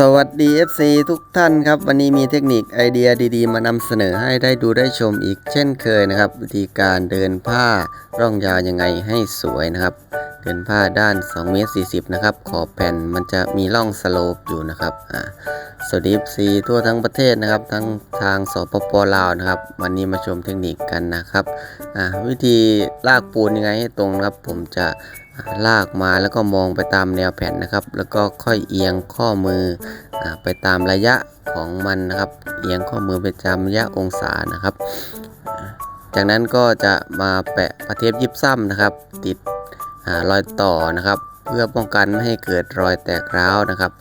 สวัสดี FC ทุกท่านครับ วันนี้มีเทคนิคไอเดียดีๆ มานำเสนอให้ได้ดูได้ชมอีกเช่นเคยนะครับ วิธีการเดินผ้าร่องยาวยังไงให้สวยนะครับ เดินผ้าด้าน2เมตร40นะครับ ขอบแผ่นมันจะมีร่องสโลปอยู่นะครับอ่าสวัสดีทั่วทั้งประเทศนะครับ ทั้งทางสปปลาวนะครับ วันนี้มาชมเทคนิคกันนะครับอ่าวิธีลากปูนยังไงให้ตรงนะครับ ผมจะลากมาแล้วก็มองไปตามแนวแผ่นนะครับ แล้วก็ค่อยเอียงข้อมืออาไปตามระยะของมันนะครับ เอียงข้อมือไปตามระยะองศานะครับ จากนั้นก็จะมาแปะประเทปยิบซ้ำนะครับ ติด รอยต่อนะครับ เพื่อป้องกันไม่ให้เกิดรอยแตกร้าวนะครับ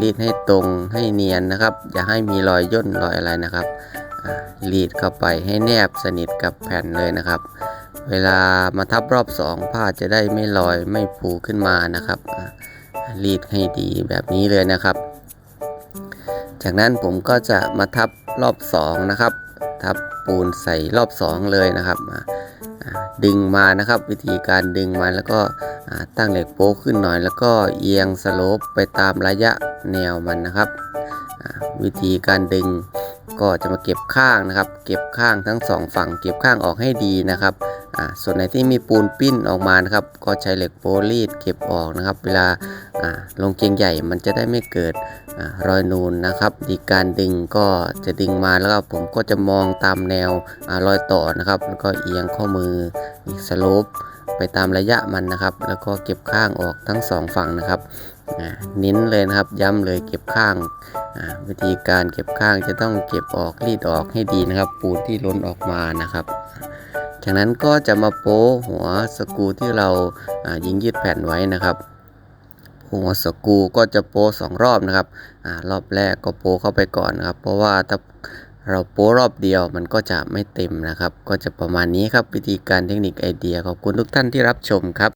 รีดให้ตรงให้เนียนนะครับ อย่าให้มีรอยย่นรอยอะไรนะครับรีดเข้าไปให้แนบสนิทกับแผ่นเลยนะครับ เวลามาทับรอบสองผ้าจะได้ไม่ลอยไม่ผูขึ้นมานะครับรีดให้ดีแบบนี้เลยนะครับ จากนั้นผมก็จะมาทับรอบสองนะครับ ทับปูนใส่รอบสองเลยนะครับ ดึงมานะครับ วิธีการดึงมาแล้วก็ตั้งเหล็กโป๊ขึ้นหน่อย แล้วก็เอียงสโลปไปตามระยะแนวมันนะครับ วิธีการดึง ก็จะมาเก็บข้างนะครับ เก็บข้างทั้งสองฝั่ง เก็บข้างออกให้ดีนะครับอ่าส่วนไหนที่มีปูนปิ้นออกมานะครับ ก็ใช้เหล็กโปลีดเก็บออกนะครับ เวลาอ่าลงเกียงใหญ่มันจะได้ไม่เกิดอารอยนูนนะครับดีการดึงก็จะดึงมาแล้วผมก็จะมองตามแนวอารอยต่อนะครับ แล้วก็เอียงข้อมืออีกสโลป ไปตามระยะมันนะครับ แล้วก็เก็บข้างออกทั้งสองฝั่งนะครับอ่าเน้นเลยนะครับย้ำเลยเก็บข้างวิธีการเก็บข้างจะต้องเก็บออกรีดออกให้ดีนะครับ ปูนที่ล้นออกมานะครับ จากนั้นก็จะมาโป้หัวสกูที่เรายิงยืดแผ่นไว้นะครับ หัวสกูก็จะโป้สองรอบนะครับอรอบแรกก็โป้เข้าไปก่อนนะครับ เพราะว่าถ้า เราโป้รอบเดียวมันก็จะไม่เต็มนะครับ ก็จะประมาณนี้ครับวิธีการเทคนิคไอเดียขอบคุณทุกท่านที่รับชมครับ